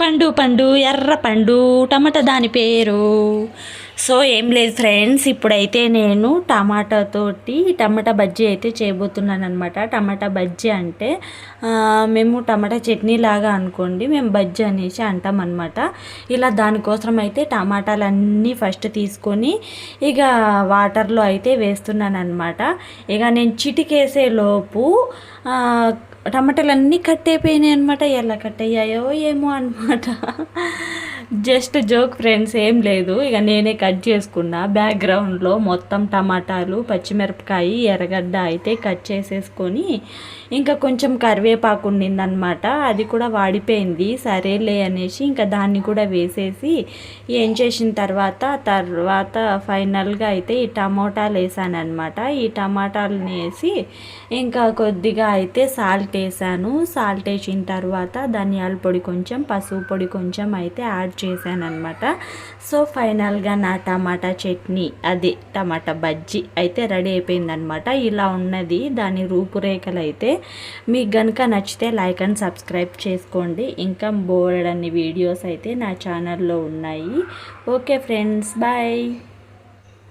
పండు పండు ఎర్ర పండు టమాటా దాని పేరు. సో ఏం లేదు ఫ్రెండ్స్ ఇప్పుడైతే నేను టమాటా తోటి టమాటా బజ్జీ అయితే చేయబోతున్నాను అనమాట టమాటా బజ్జీ అంటే మేము టమాటా చట్నీ లాగా అనుకోండి మేము బజ్జీ అనేసి అంటాం అనమాట ఇలా దానికోసం అయితే టమాటాలన్నీ ఫస్ట్ తీసుకొని ఇక వాటర్లో అయితే వేస్తున్నాను అనమాట ఇక నేను చిటికేసే లోపు టమాటాలు అన్నీ కట్ అయిపోయినాయి అనమాట ఎలా కట్ అయ్యాయో ఏమో అనమాట జస్ట్ జోక్ ఫ్రెండ్స్ ఏం లేదు. ఇక నేనే కట్ చేసుకున్నా. బ్యాక్గ్రౌండ్లో మొత్తం టమాటాలు పచ్చిమిరపకాయ ఎర్రగడ్డ అయితే కట్ చేసేసుకొని ఇంకా కొంచెం కరివేపాకు ఉండిందనమాట అది కూడా వాడిపోయింది. సరేలే అనేసి ఇంకా దాన్ని కూడా వేసేసి ఏం చేసిన తర్వాత తర్వాత ఫైనల్గా అయితే ఈ టమోటాలు వేసాను ఈ టమాటాలని వేసి ఇంకా కొద్దిగా అయితే సాల్ట్ వేసాను. సాల్ట్ వేసిన తర్వాత ధనియాల పొడి కొంచెం పసుపు పొడి కొంచెం అయితే యాడ్ చేశాను అనమాట సో ఫైనల్గా నా టమాటా చట్నీ అది టమాటా బజ్జీ అయితే రెడీ అయిపోయిందనమాట ఇలా ఉన్నది దాని రూపురేఖలు అయితే మీకు కనుక నచ్చితే లైక్ అండ్ సబ్స్క్రైబ్ చేసుకోండి. ఇంకా బోర్డ్ అన్ని వీడియోస్ అయితే నా ఛానల్లో ఉన్నాయి. Okay friends bye.